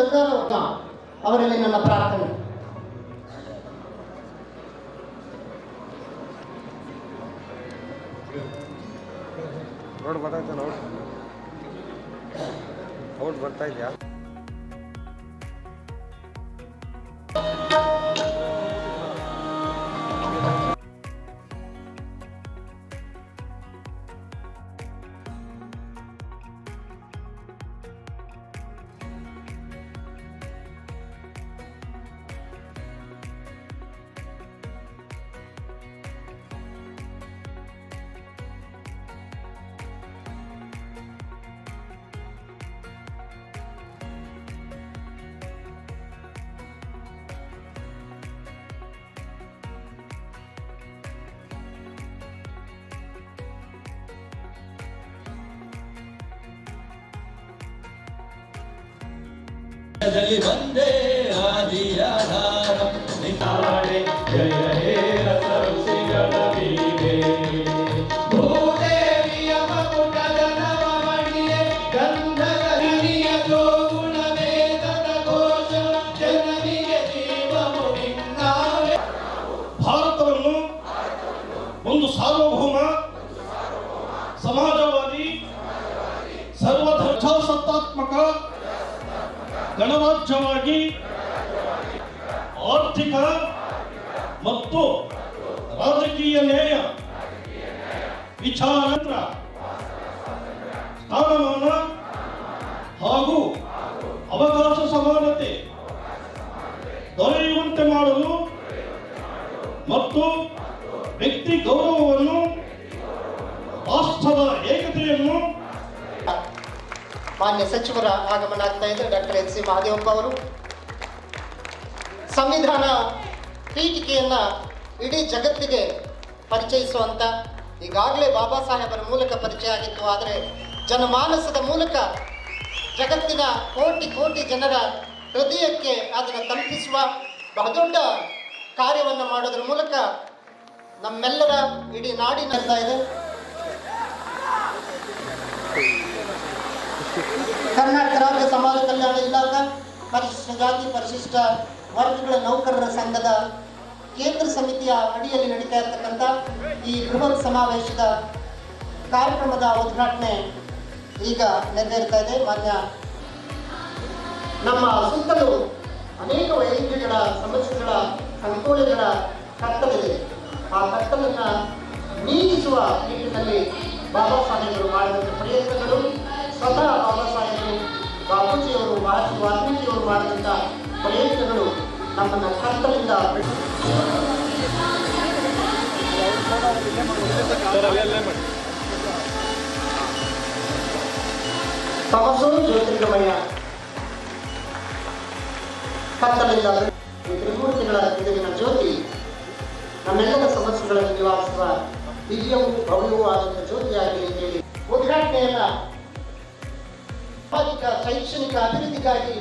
ಜಲ್ದಾರ್ ಅವರಲ್ಲಿ ನನ್ನ ಪ್ರಾರ್ಥನೆ. ರೋಡ್ ಬರ್ತಾ ನೋಡ್? ಔಟ್ ಬರ್ತಾ ಇದೆಯಾ? ದಲ್ಲಿ ಬಂದೇ ಆದಿಯಾಧಾರ ಗಣರಾಜ್ಯವಾಗಿ, ಆರ್ಥಿಕ ಮತ್ತು ರಾಜಕೀಯ ನ್ಯಾಯ ವಿಚಾರ ಸ್ಥಾನಮಾನ ಹಾಗೂ ಅವಕಾಶ ಸಮಾನತೆ ದೊರೆಯುವಂತೆ ಮಾಡಲು ಮತ್ತು ವ್ಯಕ್ತಿ ಗೌರವವನ್ನು ರಾಷ್ಟ್ರದ ಏಕತೆಯನ್ನು ಮಾನ್ಯ ಸಚಿವರ ಆಗಮನ ಆಗ್ತಾ ಇದೆ ಡಾಕ್ಟರ್ ಎಚ್ ಸಿ ಮಹದೇವಪ್ಪ ಅವರು. ಸಂವಿಧಾನ ಪೀಠಿಕೆಯನ್ನ ಇಡೀ ಜಗತ್ತಿಗೆ ಪರಿಚಯಿಸುವಂಥ ಈಗಾಗಲೇ ಬಾಬಾ ಸಾಹೇಬರ ಮೂಲಕ ಪರಿಚಯ ಆಗಿತ್ತು. ಆದರೆ ಜನಮಾನಸದ ಮೂಲಕ ಜಗತ್ತಿನ ಕೋಟಿ ಕೋಟಿ ಜನರ ಹೃದಯಕ್ಕೆ ಅದನ್ನು ತಲುಪಿಸುವ ಬಹುದೊಡ್ಡ ಕಾರ್ಯವನ್ನು ಮಾಡೋದ್ರ ಮೂಲಕ ನಮ್ಮೆಲ್ಲರ ಇಡೀ ನಾಡಿನರ್ತಾ ಕರ್ನಾಟಕ ರಾಜ್ಯ ಸಮಾಜ ಕಲ್ಯಾಣ ಇಲಾಖೆ ಪರಿಶಿಷ್ಟ ಜಾತಿ ಪರಿಶಿಷ್ಟ ವರ್ಗಗಳ ನೌಕರರ ಸಂಘದ ಕೇಂದ್ರ ಸಮಿತಿಯ ಅಡಿಯಲ್ಲಿ ನಡೀತಾ ಇರತಕ್ಕಂಥ ಈ ಬೃಹತ್ ಸಮಾವೇಶದ ಕಾರ್ಯಕ್ರಮದ ಉದ್ಘಾಟನೆ ಈಗ ನೆರವೇರ್ತಾ ಇದೆ. ಮಾನ್ಯ ನಮ್ಮ ಸುತ್ತಲೂ ಅನೇಕ ವೈದ್ಯಗಳ ಸಮಸ್ಯೆಗಳ ಸಂಕೋಲೆಗಳ ಕತ್ತಲಿದೆ ಆ ಕತ್ತಲನ್ನ ನೀಗಿಸುವ ನಿಟ್ಟಿನಲ್ಲಿ ಬಾಬಾ ಸಾಹೇಬರು ಮಾಡಿದಂಥ ಪ್ರಯತ್ನಗಳು ಸ್ವತಃ ಬಾಬಾ ಸಾಹೇಬರು ಬಾಪೂಜಿಯವರು ಮಹರ್ಷಿ ವಾಲ್ಮೀಕಿಯವರು ಮಾಡಿದಂಥ ಪ್ರಯತ್ನಗಳು ನಮ್ಮನ್ನು ಕತ್ತಲಿಂದ ತಮಸ್ಸು ಜ್ಯೋತಿರ್ಗಮಯ. ಕತ್ತಲಿಂದ ತ್ರಿಮೂರ್ತಿಗಳ ಎದುರಿನ ಜ್ಯೋತಿ, ನಮ್ಮೆಲ್ಲರ ಸಮಸ್ಯೆಗಳನ್ನು ನಿವಾರಿಸುವ ದಿವ್ಯವೂ ಭವ್ಯವೂ ಆದಂಥ ಜ್ಯೋತಿಯಾಗಲಿ ಅಂತ ಹೇಳಿ. ಉದ್ಘಾಟನೆಯನ್ನ ಸಾಮಾಜಿಕ, ಶೈಕ್ಷಣಿಕ ಅಭಿವೃದ್ಧಿಗಾಗಿ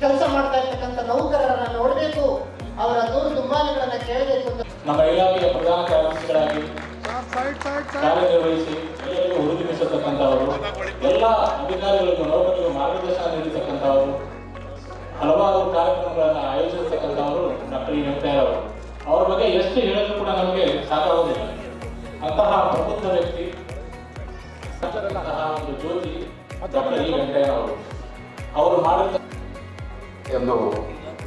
ಕೆಲಸ ಮಾಡ್ತಾ ಇರ್ತಕ್ಕಂಥ ನೌಕರರನ್ನ ನೋಡಬೇಕು. ಅವರ ದೂರು ದುಮ್ಮಾನಿಗಳನ್ನ ಕೇಳಬೇಕು ನಮ್ಮ ಇಲಾಖೆಯ ಪ್ರಧಾನ ಕಾರ್ಯದರ್ಶಿಗಳಾಗಿ ಕಾರ್ಯನಿರ್ವಹಿಸಿ ಎಲ್ಲರಿಗೂ ಹುರಿದುಂಬಿಸತಕ್ಕಂಥವರು ಎಲ್ಲ ಅಧಿಕಾರಿಗಳಿಗೂ ನೌಕರರಿಗೂ ಮಾರ್ಗದರ್ಶನ ನೀಡತಕ್ಕಂಥವರು ಹಲವಾರು ಕಾರ್ಯಕ್ರಮಗಳನ್ನು ಆಯೋಜಿಸತಕ್ಕಂಥವರು ಡಾಕ್ಟರ್ ಈ ವೆಂಕಯ್ಯರವರು ಅವರ. ಬಗ್ಗೆ ಎಷ್ಟು ಹೇಳಲು ಕೂಡ ನಮಗೆ ಸಾಕಾಗುವುದಿಲ್ಲ ಅಂತಹ ಪ್ರಬುದ್ಧ ವ್ಯಕ್ತಿ ಅಂತಹ ಒಂದು ಜ್ಯೋತಿ ಅವರು ಎಂದು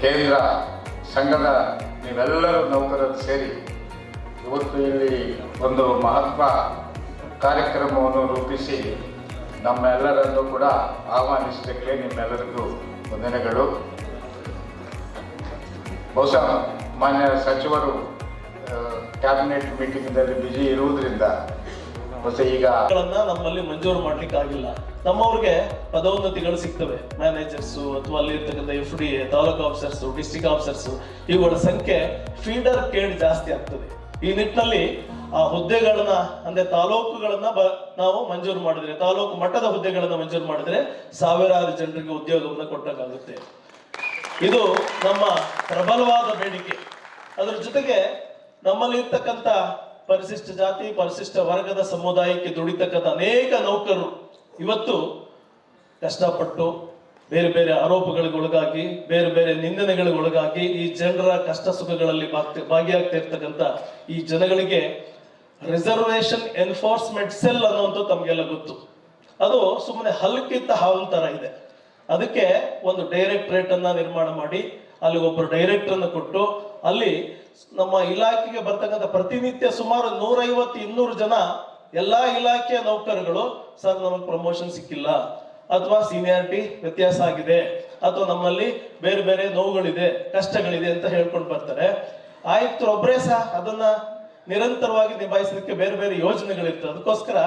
ಕೇಂದ್ರ ಸಂಘದ ನೀವೆಲ್ಲರೂ ನೌಕರರು ಸೇರಿ ಇವತ್ತು ಇಲ್ಲಿ ಒಂದು ಮಹತ್ವ ಕಾರ್ಯಕ್ರಮವನ್ನು ರೂಪಿಸಿ ನಮ್ಮೆಲ್ಲರನ್ನು ಕೂಡ ಆಹ್ವಾನಿಸಲಿಕ್ಕೆ ನಿಮ್ಮೆಲ್ಲರಿಗೂ ವಂದನೆಗಳು. ಬಹುಶಃ ಮಾನ್ಯ ಸಚಿವರು ಕ್ಯಾಬಿನೆಟ್ ಮೀಟಿಂಗ್ನಲ್ಲಿ ಬ್ಯುಸಿ ಇರುವುದರಿಂದ ಈಗ ನಮ್ಮಲ್ಲಿ ಮಂಜೂರು ಮಾಡ್ಲಿಕ್ಕೆ ಆಗಿಲ್ಲ ನಮ್ಮವ್ರಿಗೆ ಪದೋನ್ನತಿಗಳು ಸಿಗ್ತವೆ. ಮ್ಯಾನೇಜರ್ಸ್ ಅಥವಾ ಅಲ್ಲಿ ಇರ್ತಕ್ಕಂಥ F D A taluk officers district officers ಇವುಗಳ ಸಂಖ್ಯೆ ಫೀಡರ್ ಕೇಡ್ ಜಾಸ್ತಿ ಆಗ್ತದೆ. ಈ ನಿಟ್ಟಿನಲ್ಲಿ ಆ ಹುದ್ದೆಗಳನ್ನ, ಅಂದ್ರೆ ತಾಲೂಕುಗಳನ್ನ ನಾವು ಮಂಜೂರು ಮಾಡಿದ್ರೆ, ತಾಲೂಕು ಮಟ್ಟದ ಹುದ್ದೆಗಳನ್ನ ಮಂಜೂರು ಮಾಡಿದ್ರೆ ಸಾವಿರಾರು ಜನರಿಗೆ ಉದ್ಯೋಗವನ್ನು ಕೊಟ್ಟಕ್ಕಾಗುತ್ತೆ ಇದು ನಮ್ಮ ಪ್ರಬಲವಾದ ಬೇಡಿಕೆ. ಅದರ ಜೊತೆಗೆ ನಮ್ಮಲ್ಲಿ ಇರ್ತಕ್ಕಂಥ ಪರಿಶಿಷ್ಟ ಜಾತಿ, ಪರಿಶಿಷ್ಟ ವರ್ಗದ ಸಮುದಾಯಕ್ಕೆ ದುಡಿತಕ್ಕಂಥ ಅನೇಕ ನೌಕರರು ಇವತ್ತು ಕಷ್ಟಪಟ್ಟು ಬೇರೆ ಬೇರೆ ಆರೋಪಗಳಿಗೆ ಒಳಗಾಗಿ ಬೇರೆ ಬೇರೆ ನಿಂದನೆಗಳಿಗೆ ಒಳಗಾಗಿ ಈ ಜನರ ಕಷ್ಟ ಸುಖಗಳಲ್ಲಿ ಭಾಗ್ತಿ- ಭಾಗಿಯಾಗ್ತಾ ಇರ್ತಕ್ಕಂಥ ಈ ಜನಗಳಿಗೆ ರಿಸರ್ವೇಶನ್ ಎನ್ಫೋರ್ಸ್ಮೆಂಟ್ ಸೆಲ್ ಅನ್ನುವಂಥದ್ದು ತಮಗೆಲ್ಲ ಗೊತ್ತು. ಅದು ಸುಮ್ಮನೆ ಹಲ್ಕಿತ್ತ ಹಾವಿನ ತರ ಇದೆ. ಅದಕ್ಕೆ ಒಂದು ಡೈರೆಕ್ಟರೇಟ್ ಅನ್ನ ನಿರ್ಮಾಣ ಮಾಡಿ, ಅಲ್ಲಿ ಒಬ್ಬರು ಡೈರೆಕ್ಟರ್ ಅನ್ನು ಕೊಟ್ಟು ಅಲ್ಲಿ ನಮ್ಮ ಇಲಾಖೆಗೆ ಬರ್ತಕ್ಕಂಥ ಪ್ರತಿನಿತ್ಯ ಸುಮಾರು ನೂರೈವತ್ತು ಇನ್ನೂರು ಜನ ಎಲ್ಲಾ ಇಲಾಖೆಯ ನೌಕರರುಗಳು, ಸರ್, ನಮಗೆ ಪ್ರಮೋಷನ್ ಸಿಕ್ಕಿಲ್ಲ ಅಥವಾ ಸೀನಿಯಾರಿಟಿ ವ್ಯತ್ಯಾಸ ಆಗಿದೆ ಅಥವಾ ನಮ್ಮಲ್ಲಿ ಬೇರೆ ಬೇರೆ ನೋವುಗಳಿದೆ, ಕಷ್ಟಗಳಿದೆ ಅಂತ ಹೇಳ್ಕೊಂಡು ಬರ್ತಾರೆ. ಆಯುಕ್ತರು ಒಬ್ಬರೇ ಸಹ ಅದನ್ನ ನಿರಂತರವಾಗಿ ನಿಭಾಯಿಸಲಿಕ್ಕೆ ಬೇರೆ ಬೇರೆ ಯೋಜನೆಗಳಿರ್ತವೆ. ಅದಕ್ಕೋಸ್ಕರ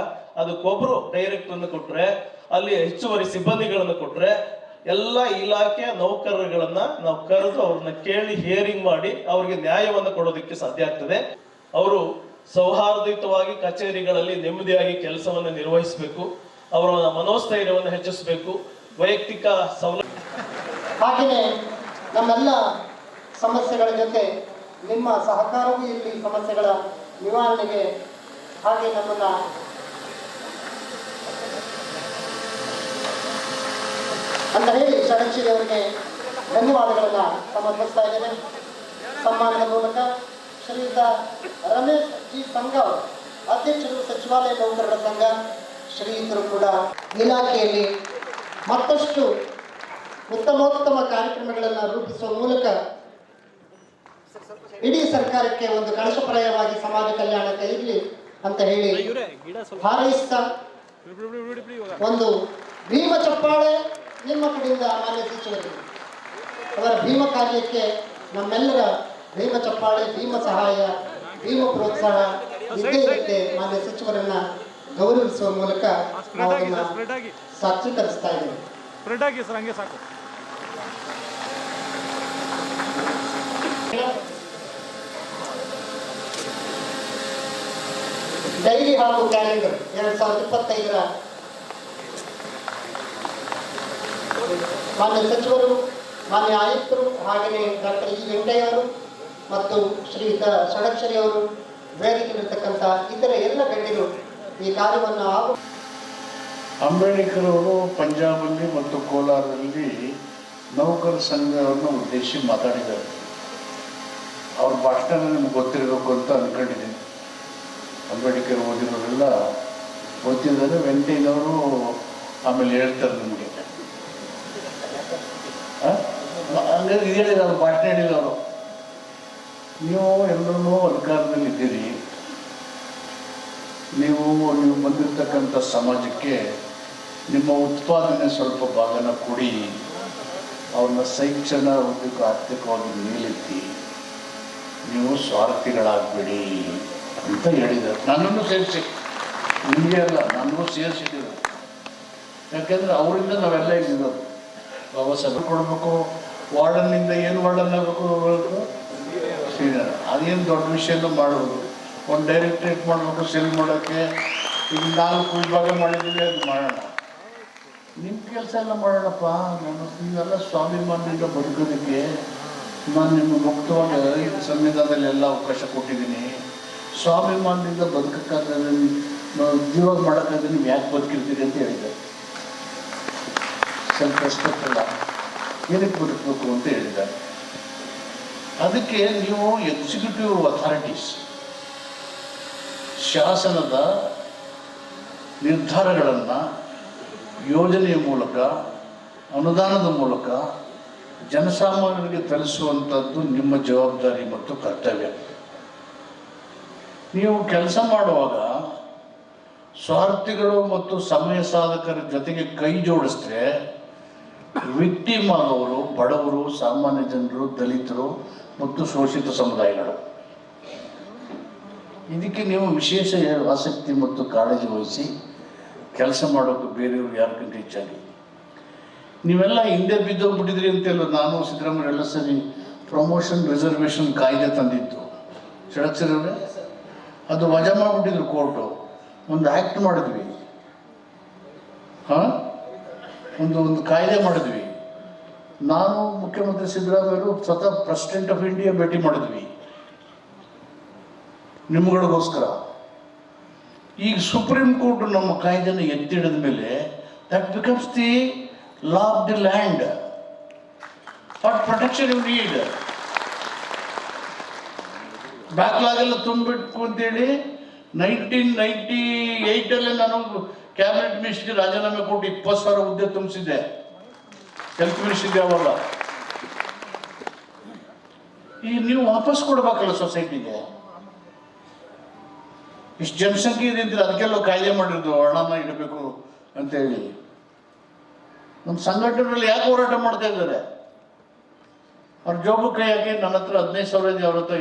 ಅದಕ್ಕೊಬ್ರು ಡೈರೆಕ್ಟರ್ ಅನ್ನು ಕೊಟ್ರೆ, ಅಲ್ಲಿ ಹೆಚ್ಚುವರಿ ಸಿಬ್ಬಂದಿಗಳನ್ನು ಕೊಟ್ರೆ ಎಲ್ಲ ಇಲಾಖೆಯ ನೌಕರರುಗಳನ್ನ ನಾವು ಕರೆದು ಅವ್ರನ್ನ ಕೇಳಿ ಹಿಯರಿಂಗ್ ಮಾಡಿ ಅವ್ರಿಗೆ ನ್ಯಾಯವನ್ನು ಕೊಡೋದಕ್ಕೆ ಸಾಧ್ಯ ಆಗ್ತದೆ. ಅವರು ಸೌಹಾರ್ದಯುತವಾಗಿ ಕಚೇರಿಗಳಲ್ಲಿ ನೆಮ್ಮದಿಯಾಗಿ ಕೆಲಸವನ್ನು ನಿರ್ವಹಿಸಬೇಕು. ಅವರ ಮನೋಸ್ಥೈರ್ಯವನ್ನು ಹೆಚ್ಚಿಸಬೇಕು. ವೈಯಕ್ತಿಕ ಸೌಲಭ್ಯ ಹಾಗೆಯೇ ನಮ್ಮೆಲ್ಲ ಸಮಸ್ಯೆಗಳ ಜೊತೆ ನಿಮ್ಮ ಸಹಕಾರವೂ ಇಲ್ಲಿ ಸಮಸ್ಯೆಗಳ ನಿವಾರಣೆಗೆ ಹಾಗೆ ನಮ್ಮನ್ನ ಅಂತ ಹೇಳಿ ಶರಣಶಿರಿ ಅವರಿಗೆ ಧನ್ಯವಾದಗಳನ್ನ ಸಮರ್ಪಿಸ್ತಾ ಇದ್ದೇನೆ. ಸಮ್ಮಾನದ ಮೂಲಕ ಶ್ರೀಯುತ ರಮೇಶ್ ಜಿ ಸಂಘ ಅಧ್ಯಕ್ಷರು ಸಚಿವಾಲಯ ನೌಕರರ ಸಂಘ, ಶ್ರೀಯುತರು ಕೂಡ ಇಲಾಖೆಯಲ್ಲಿ ಮತ್ತಷ್ಟು ಉತ್ತಮೋತ್ತಮ ಕಾರ್ಯಕ್ರಮಗಳನ್ನು ರೂಪಿಸುವ ಮೂಲಕ ಇಡೀ ಸರ್ಕಾರಕ್ಕೆ ಒಂದು ಕಳಶಪ್ರಾಯವಾಗಿ ಸಮಾಜ ಕಲ್ಯಾಣಕ್ಕೆ ಇರಲಿ ಅಂತ ಹೇಳಿ ಹಾರೈಸ್ತಾ ಒಂದು ಭೀಮ ಚಪ್ಪಾಳೆ ನಿಮ್ಮ ಕಡೆಯಿಂದ ಮಾನ್ಯ ಸಚಿವರು ಅವರ ಭೀಮ ಕಾರ್ಯಕ್ಕೆ ನಮ್ಮೆಲ್ಲರ ಭೀಮ ಚಪ್ಪಾಳೆ ಭೀಮ ಸಹಾಯ ಭೀಮ ಪ್ರೋತ್ಸಾಹ ಇದೇ ಇರುತ್ತೆ ಮಾನ್ಯ ಸಚಿವರನ್ನ ಗೌರವಿಸುವ ಮೂಲಕ ನಾವು ಸಾಕ್ಷೀಕರಿಸ್ತಾ ಇದ್ದೇವೆ. ಸಾಕು. ಡೈರಿ ಹಾಗೂ ಕ್ಯಾಲೆಂಡರ್ ಎರಡ್ ಸಾವಿರದ ಇಪ್ಪತ್ತೈದರ ಮಾನ್ಯ ಸಚಿವರು, ಮಾನ್ಯ ಆಯುಕ್ತರು, ಹಾಗೆಯೇ ಡಾಕ್ಟರ್ ಇ ವೆಂಕಯ್ಯವರು ಮತ್ತು ಶ್ರೀಯುತ ಷಡಕ್ಷರಿ ಅವರು ವೇದಿಕೆಯಲ್ಲಿರ್ತಕ್ಕಂಥ ಇತರ ಎಲ್ಲ ಗಣ್ಯರು ಈ ಕಾರ್ಯವನ್ನು ಆಗ ಅಂಬೇಡ್ಕರ್ ಅವರು ಪಂಜಾಬಲ್ಲಿ ಮತ್ತು ಕೋಲಾರದಲ್ಲಿ ನೌಕರ ಸಂಘವನ್ನು ಉದ್ದೇಶಿ ಮಾತಾಡಿದ್ದಾರೆ. ಅವ್ರ ಭಾಷಣ ನಿಮ್ಗೆ ಗೊತ್ತಿರಬೇಕು ಅಂತ ಅಂದ್ಕೊಂಡಿದ್ದೀನಿ ಅಂಬೇಡ್ಕರ್ ಓದಿರೋರೆಲ್ಲ ಗೊತ್ತಿದ್ದಾರೆ ವೆಂಕಯ್ಯನವರು ಆಮೇಲೆ ಹೇಳ್ತಾರೆ ನಿಮಗೆ. ಹಂಗಾಗಿ ಹೇಳಿದ ಅದು ಭಾಷಣ ಹೇಳಿಲ್ಲ ಅದು. ನೀವು ಎಲ್ಲರೂ ಅಧಿಕಾರದಲ್ಲಿ ಇದ್ದೀರಿ. ನೀವು ನೀವು ಬಂದಿರತಕ್ಕಂಥ ಸಮಾಜಕ್ಕೆ ನಿಮ್ಮ ಉತ್ಪಾದನೆ ಸ್ವಲ್ಪ ಭಾಗನ ಕೊಡಿ. ಅವ್ರನ್ನ ಶೈಕ್ಷಣ ಉದ್ಯೋಗ ಆರ್ಥಿಕವಾಗಿ ಮೇಲೆತ್ತಿ. ನೀವು ಸ್ವಾರ್ಥಿಗಳಾಗಬೇಡಿ ಅಂತ ಹೇಳಿದ್ದಾರೆ. ನನ್ನನ್ನು ಸೇರಿಸಿ. ನಿಮಗೆ ಅಲ್ಲ, ನನ್ನನ್ನು ಸೇರಿಸಿದ್ದೀವಿ. ಯಾಕೆಂದ್ರೆ ಅವರಿಂದ ನಾವೆಲ್ಲ ಇಲ್ಲಿರೋದು ಬಾಬಾ ಸಾಹೇಬ್ ಕೊಡಬೇಕು. ವಾರ್ಡನ್ನಿಂದ ಏನು ವಾರ್ಡನ್ ಆಗಬೇಕು ಸೀನಿಯರ್ ಅದೇನು ದೊಡ್ಡ ವಿಷಯನೂ ಮಾಡ್ಬೋದು. ಒಂದು ಡೈರೆಕ್ಟ್ರೇಟ್ ಮಾಡಬೇಕು, ಸೆಲ್ ಮಾಡೋಕ್ಕೆ. ಈಗ ನಾಲ್ಕು ವಿಭಾಗ ಮಾಡಿದ್ದೀವಿ, ಅದು ಮಾಡೋಣ. ನಿಮ್ಮ ಕೆಲಸ ಎಲ್ಲ ಮಾಡೋಣಪ್ಪ. ನಾನು ನೀವೆಲ್ಲ ಸ್ವಾಭಿಮಾನದಿಂದ ಬದುಕೋದಕ್ಕೆ ನಾನು ನಿಮ್ಮ ಮುಕ್ತವಾಗಿ ಸಂವಿಧಾನದಲ್ಲಿ ಎಲ್ಲ ಅವಕಾಶ ಕೊಟ್ಟಿದ್ದೀನಿ. ಸ್ವಾಭಿಮಾನದಿಂದ ಬದುಕಕ್ಕಾದ್ರೆ ಉದ್ಯೋಗ ಮಾಡೋಕ್ಕಾದ್ರೆ ನೀವು ಯಾಕೆ ಬದುಕಿರ್ತೀರಿ ಅಂತ ಹೇಳಿದ್ದಾರೆ ಸ್ವಲ್ಪ ಅಲ್ಲ ಏನಕ್ಕೆ ಬದುಕಬೇಕು ಅಂತ ಹೇಳಿದ್ದಾರೆ. ಅದಕ್ಕೆ ನೀವು ಎಕ್ಸಿಕ್ಯೂಟಿವ್ ಅಥಾರಿಟೀಸ್ ಶಾಸನದ ನಿರ್ಧಾರಗಳನ್ನು ಯೋಜನೆಯ ಮೂಲಕ, ಅನುದಾನದ ಮೂಲಕ ಜನಸಾಮಾನ್ಯರಿಗೆ ತಲುಪಿಸುವಂಥದ್ದು ನಿಮ್ಮ ಜವಾಬ್ದಾರಿ ಮತ್ತು ಕರ್ತವ್ಯ. ನೀವು ಕೆಲಸ ಮಾಡುವಾಗ ಸ್ವಾರ್ಥಿಗಳು ಮತ್ತು ಸಮಯ ಸಾಧಕರ ಜೊತೆಗೆ ಕೈ ಜೋಡಿಸಿದ್ರೆ ವಿಕ್ಟಿಮ್ ಆಗೋರು ಬಡವರು, ಸಾಮಾನ್ಯ ಜನರು, ದಲಿತರು ಮತ್ತು ಶೋಷಿತ ಸಮುದಾಯಗಳು. ಇದಕ್ಕೆ ನೀವು ವಿಶೇಷ ಆಸಕ್ತಿ ಮತ್ತು ಕಾಳಜಿ ವಹಿಸಿ ಕೆಲಸ ಮಾಡೋಕೆ ಬೇರೆಯವರು ಯಾರಿಗಿಂತ ಹೆಚ್ಚಾಗಿ. ನೀವೆಲ್ಲ ಹಿಂದೆ ಬಿದ್ದೋಗ್ಬಿಟ್ಟಿದ್ರಿ ಅಂತೆಲ್ಲ ನಾನು ಸಿದ್ದರಾಮಯ್ಯ ಎಲ್ಲ ಸರಿ ಪ್ರಮೋಷನ್ ರಿಸರ್ವೇಷನ್ ಕಾಯ್ದೆ ತಂದಿತ್ತು. ಷಡಕ್ಷರವ್ರೆ ಅದು ವಜಾ ಮಾಡಿಬಿಟ್ಟಿದ್ರು ಕೋರ್ಟು ಒಂದು ಆ್ಯಕ್ಟ್ ಮಾಡಿದ್ವಿ. ಹಾಂ? ಒಂದು ಒಂದು ಕಾಯ್ದೆ ಮಾಡಿದ್ವಿ. ನಾನು ಮುಖ್ಯಮಂತ್ರಿ ಸಿದ್ದರಾಮಯ್ಯರು ಸ್ವತಃ ಪ್ರೆಸಿಡೆಂಟ್ ಆಫ್ ಇಂಡಿಯಾ ಭೇಟಿ ಮಾಡಿದ್ವಿ. ನಿಮ್ಗಳಿಗೋಸ್ಕರ. ಈಗ ಸುಪ್ರೀಂ ಕೋರ್ಟ್ ನಮ್ಮ ಕಾಯ್ದೆನ ಎತ್ತಿಡಿದ ಮೇಲೆ that becomes the law of the land What protection you need backlog ಎಲ್ಲ ತುಂಬಿಟ್ಕು ಅಂತೇಳಿ ನೈನ್ಟೀನ್ ನೈಂಟಿ ಏಯ್ಟಲ್ಲೇ ನಾನು ಕ್ಯಾಬಿನೆಟ್ ಮಿನಿಸ್ಟರ್ಗೆ ರಾಜೀನಾಮೆ ಕೊಟ್ಟು ಇಪ್ಪತ್ತು ಸಾವಿರ ಹುದ್ದೆ ತುಂಬಿಸಿದೆ ಹೆಲ್ತ್ ಮಿನಿಸ್ಟ್ರಿಗೆ ಅವಲ್ಲ ಈ ನೀವು ವಾಪಸ್ ಕೊಡ್ಬೇಕಲ್ಲ ಸೊಸೈಟಿಗೆ? ಇಷ್ಟು ಜನಸಂಖ್ಯೆ ಇದೆ ಅದಕ್ಕೆಲ್ಲ ಕಾಯ್ದೆ ಮಾಡಿರೋದು, ಹಣನ ಇಡಬೇಕು ಅಂತೇಳಿ ನಮ್ಮ ಸಂಘಟನೆಗಳಲ್ಲಿ ಯಾಕೆ ಹೋರಾಟ ಮಾಡ್ತಾ ಇದ್ದಾರೆ? ಅವ್ರ ಜೋಬು ಕೈ ಹಾಕಿ ನನ್ನ ಹತ್ರ ಹದಿನೈದು ಸಾವಿರ ಇದೆ, ಅವ್ರ ಹತ್ರ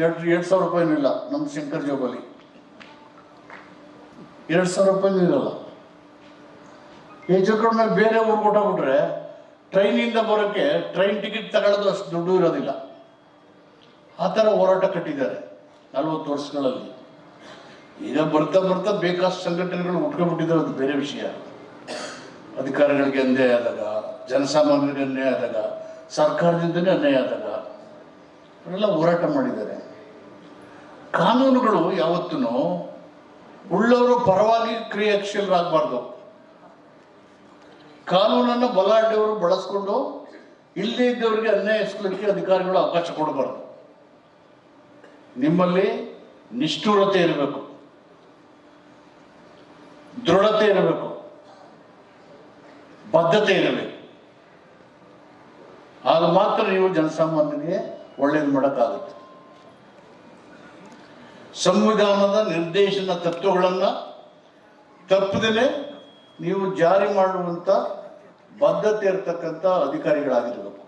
ಎರಡು ಎರಡು ಸಾವಿರ ರೂಪಾಯಿನೂ ಇಲ್ಲ ನಮ್ಮ ಶಂಕರ್ ಜೋಬಲ್ಲಿ. ಎರಡು ಸಾವಿರ ರೂಪಾಯಿ ಇರಲ್ಲ ಹೆಚ್ಚು ಕಡಿಮೆ ಬೇರೆ ಊರು ಕೊಟ್ಟೋಗ್ಬಿಟ್ರೆ ಟ್ರೈನಿಂದ ಬರೋಕ್ಕೆ ಟ್ರೈನ್ ಟಿಕೆಟ್ ತಗೊಳ್ಳೋದು ಅಷ್ಟು ದುಡ್ಡು ಇರೋದಿಲ್ಲ. ಆ ಥರ ಹೋರಾಟ ಕಟ್ಟಿದ್ದಾರೆ ನಲ್ವತ್ತು ವರ್ಷಗಳಲ್ಲಿ. ಈಗ ಬರ್ತಾ ಬರ್ತಾ ಬೇಕಾದಷ್ಟು ಸಂಘಟನೆಗಳು ಉಟ್ಕೊಂಡ್ಬಿಟ್ಟಿದ್ದಾರೆ, ಅದು ಬೇರೆ ವಿಷಯ. ಅಧಿಕಾರಿಗಳಿಗೆ ಅನ್ಯಾಯ ಆದಾಗ, ಜನಸಾಮಾನ್ಯರಿಗೆ ಅನ್ಯಾಯ ಆದಾಗ, ಸರ್ಕಾರದಿಂದನೇ ಅನ್ಯಾಯ ಆದಾಗ, ಅವರೆಲ್ಲ ಹೋರಾಟ ಮಾಡಿದ್ದಾರೆ. ಕಾನೂನುಗಳು ಯಾವತ್ತೂ ಉಳ್ಳವರು ಪರವಾಗಿ ಕ್ರಿಯಾಶೀಲರಾಗಬಾರ್ದು. ಕಾನೂನನ್ನು ಬಲಾಢ್ಯವರು ಬಳಸ್ಕೊಂಡು ಇಲ್ಲದೇ ಇದ್ದವರಿಗೆ ಅನ್ಯಾಯ ಎಸಗಲಿಕ್ಕೆ ಅಧಿಕಾರಿಗಳು ಅವಕಾಶ ಕೊಡಬಾರ್ದು. ನಿಮ್ಮಲ್ಲಿ ನಿಷ್ಠುರತೆ ಇರಬೇಕು. ದೃಢತೆ ಇರಬೇಕು. ಬದ್ಧತೆ ಇರಬೇಕು. ಆಗ ಮಾತ್ರ ನೀವು ಜನಸಾಮಾನ್ಯರಿಗೆ ಒಳ್ಳೇದು ಮಾಡೋಕ್ಕಾಗುತ್ತೆ. ಸಂವಿಧಾನದ ನಿರ್ದೇಶನ ತತ್ವಗಳನ್ನು ತಪ್ಪದೇ ನೀವು ಜಾರಿ ಮಾಡುವಂತ ಬದ್ಧತೆ ಇರತಕ್ಕಂಥ ಅಧಿಕಾರಿಗಳಾಗಿರಬೇಕು.